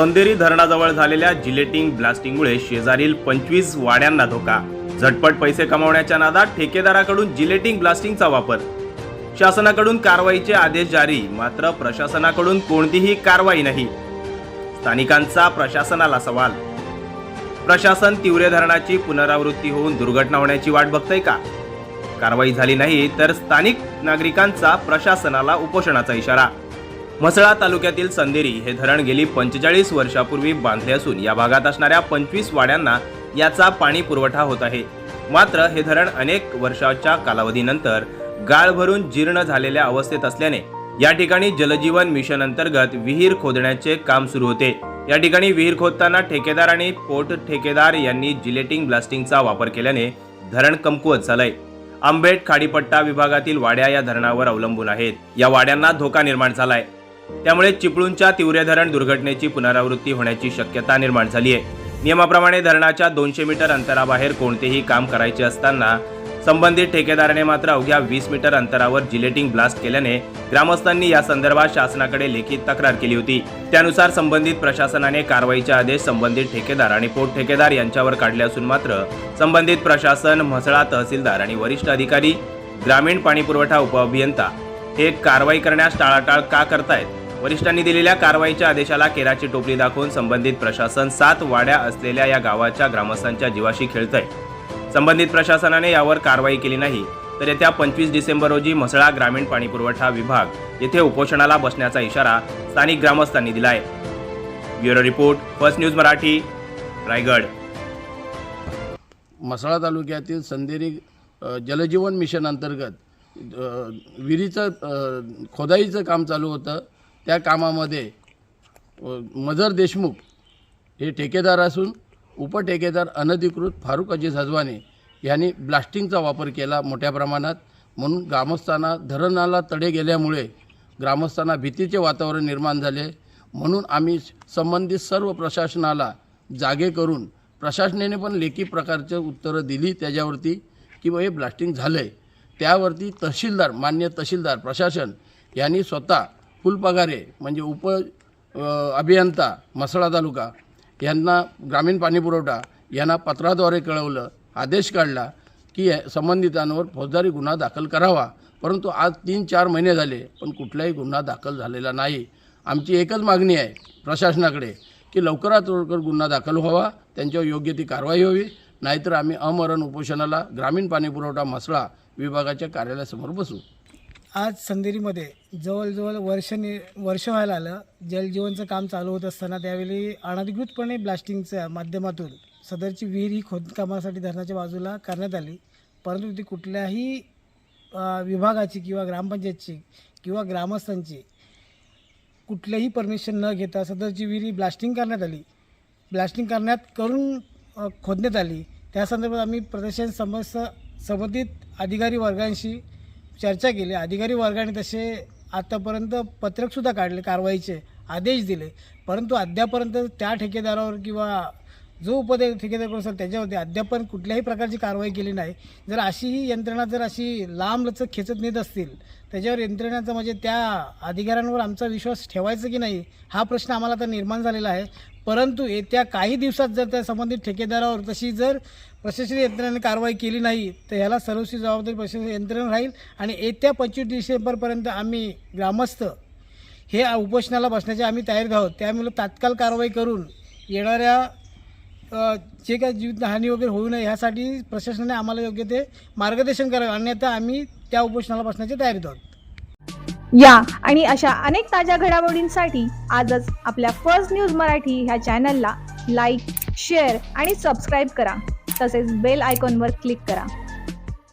संदेरी धरणाजवळ झालेल्या जिलेटिंग ब्लास्टिंगमुळे शेजारील पंचवीस वाड्यांना धोका. झटपट पैसे कमावण्याच्या नादात ठेकेदाराकडून जिलेटिंग ब्लास्टिंगचा वापर. शासनाकडून कारवाईचे आदेश जारी मात्र प्रशासनाकडून कोणतीही कारवाई नाही. स्थानिकांचा प्रशासनाला सवाल. प्रशासन तिवरे धरणाची पुनरावृत्ती होऊन दुर्घटना होण्याची वाट बघतंय का? कारवाई झाली नाही तर स्थानिक नागरिकांचा प्रशासनाला उपोषणाचा इशारा. म्हसळा तालुक्यातील संदेरी हे धरण गेली पंचेचाळीस वर्षापूर्वी बांधले असून या भागात असणाऱ्या पंचवीस वाड्यांना याचा पाणी पुरवठा होत आहे. मात्र हे धरण अनेक वर्षाच्या कालावधीनंतर गाळ भरून जीर्ण झालेल्या अवस्थेत असल्याने या ठिकाणी जलजीवन मिशन अंतर्गत विहीर खोदण्याचे काम सुरू होते. या ठिकाणी विहीर खोदताना ठेकेदार आणि पोट ठेकेदार यांनी जिलेटिंग ब्लास्टिंगचा वापर केल्याने धरण कमकुवत झालंय. आंबेड खाडीपट्टा विभागातील वाड्या या धरणावर अवलंबून आहेत. या वाड्यांना धोका निर्माण झालाय. त्यामुळे चिपळूणच्या तिवरे धरण दुर्घटनेची पुनरावृत्ती होण्याची शक्यता निर्माण झाली आहे नियमाप्रमाणे धरणाच्या दोनशे मीटर अंतराबाहेर कोणतेही काम करायचे असताना संबंधित ठेकेदाराने मात्र अवघ्या वीस मीटर अंतरावर जिलेटिंग ब्लास्ट केल्याने ग्रामस्थांनी या संदर्भात शासनाकडे लेखी तक्रार केली होती. त्यानुसार संबंधित प्रशासनाने कारवाईचे आदेश संबंधित ठेकेदार आणि पोट ठेकेदार यांच्यावर काढले असून मात्र संबंधित प्रशासन म्हसळा तहसीलदार आणि वरिष्ठ अधिकारी ग्रामीण पाणीपुरवठा उपअभियंता हे कारवाई करण्यास टाळाटाळ का करतायत? वरिष्ठांनी दिलेल्या कारवाईच्या आदेशाला केराची टोपली दाखवून संबंधित प्रशासन सात वाड्या असलेल्या या गावाच्या ग्रामस्थांच्या जीवाशी खेळतंय. संबंधित प्रशासनाने यावर कारवाई केली नाही तर येत्या पंचवीस डिसेंबर रोजी म्हसळा ग्रामीण पाणीपुरवठा विभाग येथे उपोषणाला बसण्याचा इशारा स्थानिक ग्रामस्थांनी दिलाय. Bureau report first news Marathi Raigad. Mhasala तालुक्यातील संदेरी जलजीवन मिशन अंतर्गत विहिरीचं खोदाईचं काम चालू होतं. त्या कामामध्ये मजर देशमुख हे ठेकेदार असून उपठेकेदार अनधिकृत फारुख अजीज हजवाने यांनी ब्लास्टिंगचा वापर केला मोठ्या प्रमाणात. म्हणून ग्रामस्थांना धरणाला तडे गेल्यामुळे ग्रामस्थांना भीतीचे वातावरण निर्माण झाले. म्हणून आम्ही संबंधित सर्व प्रशासनाला जागे करून प्रशासनाने पण लेखी प्रकारचे उत्तरं दिली त्याच्यावरती की हे ब्लास्टिंग झालं आहे त्यावरती तहसीलदार मान्य तहसीलदार प्रशासन यांनी स्वतः फुलपगारे म्हणजे उप अभियंता मसळा तालुका यांना ग्रामीण पाणीपुरवठा यांना पत्राद्वारे कळवलं आदेश काढला की संबंधितांवर फौजदारी गुन्हा दाखल करावा. परंतु आज तीन चार महिने झाले पण कुठलाही गुन्हा दाखल झालेला नाही. आमची एकच मागणी आहे प्रशासनाकडे की लवकरात लवकर गुन्हा दाखल व्हावा त्यांच्यावर योग्य ती कारवाई व्हावी. नाहीतर आम्ही अमरण उपोषणाला ग्रामीण पाणीपुरवठा मसळा विभागाच्या कार्यालयासमोर बसू. आज संदेरीमध्ये जवळजवळ वर्ष नि वर्ष व्हायला आलं. जलजीवनचं काम चालू होत असताना त्यावेळी अनधिकृतपणे ब्लास्टिंगच्या माध्यमातून सदरची विहीर ही खोदकामासाठी धरणाच्या बाजूला करण्यात आली. परंतु ती कुठल्याही विभागाची किंवा ग्रामपंचायतची किंवा ग्रामस्थांची कुठलंही परमिशन न घेता सदरची विहिरी ब्लास्टिंग करण्यात आली. ब्लास्टिंग करण्यात करून खोदण्यात आली. त्या संदर्भात आम्ही प्रदर्शन समस्त संबंधित अधिकारी वर्गांशी चर्चा केली. अधिकारी वर्गाने तसे आतापर्यंत पत्रकसुद्धा काढले कारवाईचे आदेश दिले. परंतु अद्यापर्यंत त्या ठेकेदारावर किंवा जो उपदे ठेकेदार असेल त्याच्यावरती अद्यापर्यंत कुठल्याही प्रकारची कारवाई केली नाही. जर अशी ही यंत्रणा जर अशी लांबलचक खेचत नेत असतील त्याच्यावर यंत्रणाचा म्हणजे त्या अधिकाऱ्यांवर आमचा विश्वास ठेवायचा की नाही हा प्रश्न आम्हाला तर निर्माण झालेला आहे. परंतु येत्या काही दिवसात जर त्या संबंधित ठेकेदारावर तशी जर प्रशासकीय यंत्रणेने कारवाई केली नाही तर ह्याला सर्वस्वी जबाबदारी प्रशासकीय यंत्रणा राहील आणि येत्या पंचवीस डिसेंबरपर्यंत आम्ही ग्रामस्थ हे उपोषणाला बसण्याची आम्ही तयारीत आहोत. त्यामुळे तात्काळ कारवाई करून येणाऱ्या जे काही जीवितहानी वगैरे होऊ नये ह्यासाठी प्रशासनाने आम्हाला योग्य ते मार्गदर्शन करावे. अन्यथा आम्ही त्या उपोषणाला बसण्याची तयारीत आहोत. या आणि अशा अनेक ताज्या घडामोडींसाठी आजच आपल्या फर्स्ट न्यूज मराठी ह्या चॅनलला लाईक शेअर आणि सबस्क्राईब करा. तसेच बेल आयकॉनवर क्लिक करा.